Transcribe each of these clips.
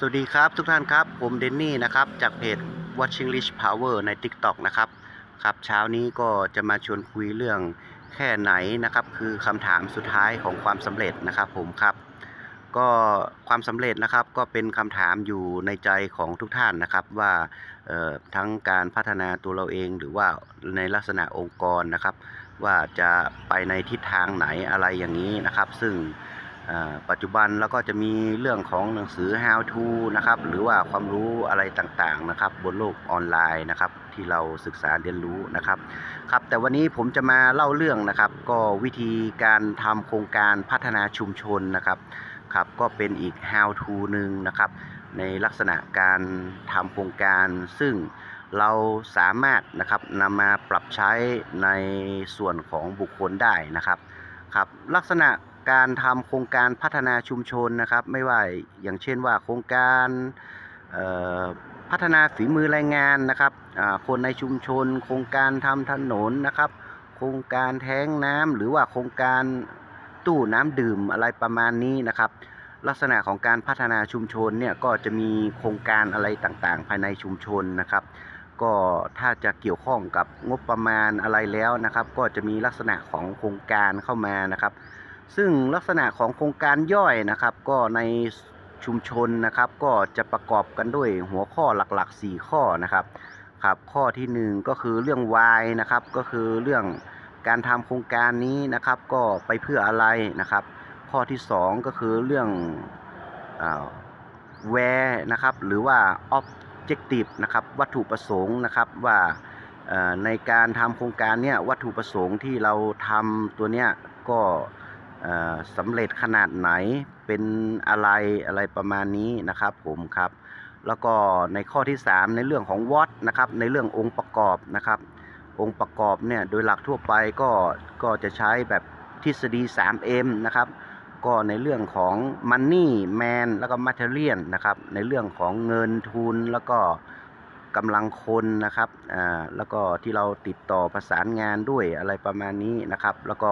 สวัสดีครับทุกท่านครับ ผมเดนนี่นะครับจากเพจ Watching Rich Power ใน TikTok นะครับครับเช้านี้ก็จะมาชวนคุยเรื่องแค่ไหนนะครับ คือคำถามสุดท้ายของความสำเร็จนะครับผมครับ ก็ความสำเร็จนะครับก็เป็นคำถามอยู่ในใจของทุกท่านนะครับว่าเอ่อทั้งการพัฒนาตัวเราเองหรือว่าในลักษณะองค์กรนะครับ ว่าจะไปในทิศทางไหนอะไรอย่างนี้นะครับ ซึ่ง ปัจจุบันเราก็จะมีเรื่องของหนังสือ how to นะครับหรือว่าความรู้อะไรต่างๆนะครับบนโลกออนไลน์นะครับที่เราศึกษาเรียนรู้นะครับครับ แต่วันนี้ผมจะมาเล่าเรื่องนะครับ ก็วิธีการทำโครงการพัฒนาชุมชนนะครับครับก็เป็นอีก how to หนึ่งนะครับในลักษณะการทำโครงการซึ่งเราสามารถนะครับนำมาปรับใช้ในส่วนของบุคคลได้นะครับครับลักษณะ การทำโครงการพัฒนาชุมชนนะครับ ไม่ว่าอย่างเช่นว่าโครงการพัฒนาฝีมือแรงงานนะครับคนในชุมชน โครงการทำถนนนะครับ โครงการแท้งน้ำหรือว่าโครงการตู้น้ำดื่มอะไรประมาณนี้นะครับ ลักษณะของการพัฒนาชุมชนเนี่ยก็จะมีโครงการอะไรต่างๆ ภายในชุมชนนะครับ ก็ถ้าจะเกี่ยวข้องกับงบประมาณอะไรแล้วนะครับ ก็จะมีลักษณะของโครงการเข้ามานะครับ ซึ่งลักษณะของโครงการย่อยนะครับ ก็ในชุมชนนะครับ ก็จะประกอบกันด้วยหัวข้อหลักๆ 4 ข้อนะครับครับข้อทีหนึ่1 ก็คือเรื่อง why นะครับ ก็คือเรื่องการทำโครงการนี้นะครับ ก็ไปเพื่ออะไรนะครับ ข้อที่ 2 ก็คือเรื่องอ่า where นะครับ หรือว่า objective นะครับ วัตถุประสงค์นะครับว่าในการทำโครงการเนี่ยวัตถุประสงค์ที่เราทำตัวเนี้ยก็เสำเร็จขนาดไหนเป็นอะไรอะไรประมาณนี้นะครับผมครับ แล้วก็ในข้อที่ 3 ในเรื่องของ what นะครับ ในเรื่ององค์ประกอบนะครับ องค์ประกอบเนี่ยโดยหลักทั่วไปก็ก็จะใช้แบบทฤษฎี 3M นะครับ ก็ในเรื่องของ Money Man แล้วก็ Material นะครับ ในเรื่องของเงินทุนแล้วก็ กำลังคนนะครับอ่าแล้วก็ที่เราติดต่อประสานงานด้วยอะไรประมาณนี้นะครับ แล้วก็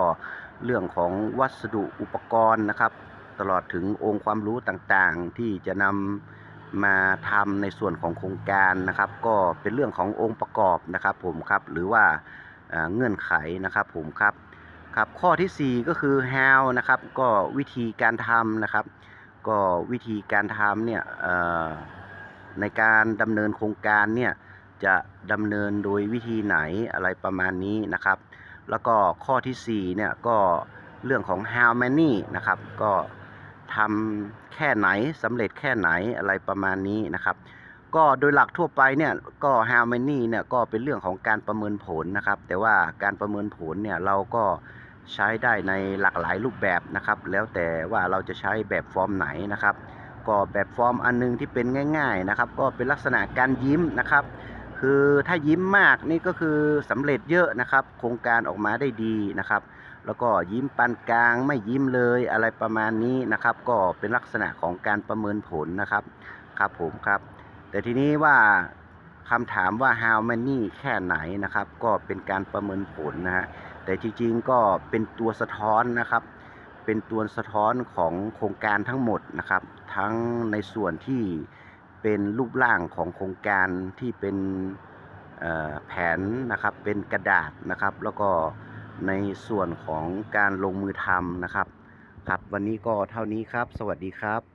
เรื่องของวัสดุอุปกรณ์นะครับ ตลอดถึงองค์ความรู้ต่างๆ ที่จะนำมาทำในส่วนของโครงการนะครับ ก็เป็นเรื่องขององค์ประกอบนะครับผมครับหรือว่าเงื่อนไขนะครับผมครับครับข้อทีสี่4 ก็คือ how นะครับก็วิธีการทำนะครับ ก็วิธีการทำเนี่ย ในการดำเนินโครงการเนี่ยจะดำเนินโดยวิธีไหนอะไรประมาณนี้นะครับ แล้วก็ข้อที่4เนี่ยก็เรื่องของ how many นะครับ ก็ทำแค่ไหนสำเร็จแค่ไหนอะไรประมาณนี้นะครับก็โดยหลักทั่วไปเนี่ยก็ how many เนี่ยก็เป็นเรื่องของการประเมินผลนะครับ แต่ว่าการประเมินผลเนี่ยเราก็ใช้ได้ในหลากหลายรูปแบบนะครับ แล้วแต่ว่าเราจะใช้แบบฟอร์มไหนนะครับ ก็แบบฟอร์มอันนึงที่เป็นง่าย ๆนะครับ ก็เป็นลักษณะการยิ้มนะครับ คือถ้ายิ้มมากนี่ก็คือสำเร็จเยอะนะครับ โครงการออกมาได้ดีนะครับ แล้วก็ยิ้มปานกลางไม่ยิ้มเลยอะไรประมาณนี้นะครับ ก็เป็นลักษณะของการประเมินผลนะครับครับผมครับ แต่ทีนี้ว่าคำถามว่า how many แค่ไหนนะครับ ก็เป็นการประเมินผลนะฮะแต่จริงๆก็เป็นตัวสะท้อนนะครับ เป็นตัวสะท้อนของโครงการทั้งหมดนะครับ ทั้งในส่วนที่เป็นรูปร่างของโครงการที่เป็นแผนนะครับเป็นกระดาษนะครับ แล้วก็ในส่วนของการลงมือทำนะครับครับวันนี้ก็เท่านี้ครับ สวัสดีครับ